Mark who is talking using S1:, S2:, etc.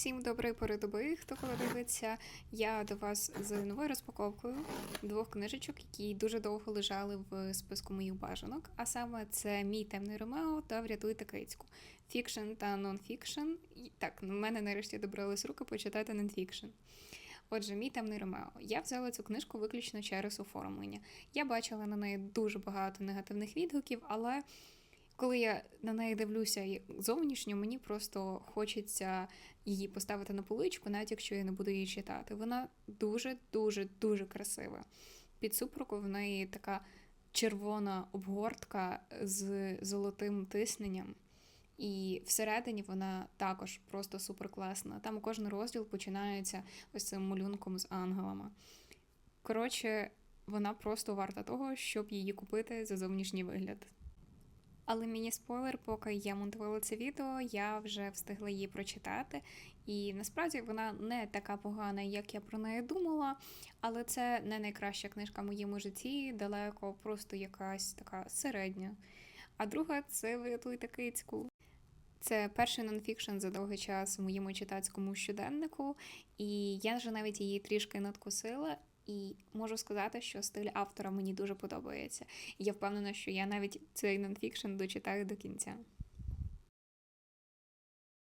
S1: Всім доброї пори доби, хто коли дивиться. Я до вас з новою розпаковкою двох книжечок, які дуже довго лежали в списку моїх бажанок. А саме це мій темний Ромео та Врятуйте кицьку. Фікшн та нонфікшн. Так, в мене нарешті добрались руки почитати нонфікшн. Отже, мій темний Ромео. Я взяла цю книжку виключно через оформлення. Я бачила на неї дуже багато негативних відгуків, але коли я на неї дивлюся зовнішньо, мені просто хочеться її поставити на поличку, навіть якщо я не буду її читати. Вона дуже, дуже, дуже красива. Під супруку в неї така червона обгортка з золотим тисненням. І всередині вона також просто супер класна. Там кожен розділ починається ось цим малюнком з ангелами. Коротше, вона просто варта того, щоб її купити за зовнішній вигляд. Але міні-спойлер, поки я монтувала це відео, я вже встигла її прочитати. І насправді вона не така погана, як я про неї думала. Але це не найкраща книжка в моєму житті, далеко, просто якась така середня. А друга це врятуйте кицьку. Це перший нонфікшн за довгий час в моєму читацькому щоденнику, і я вже навіть її трішки надкусила. І можу сказати, що стиль автора мені дуже подобається. І я впевнена, що я навіть цей нонфікшн дочитаю до кінця.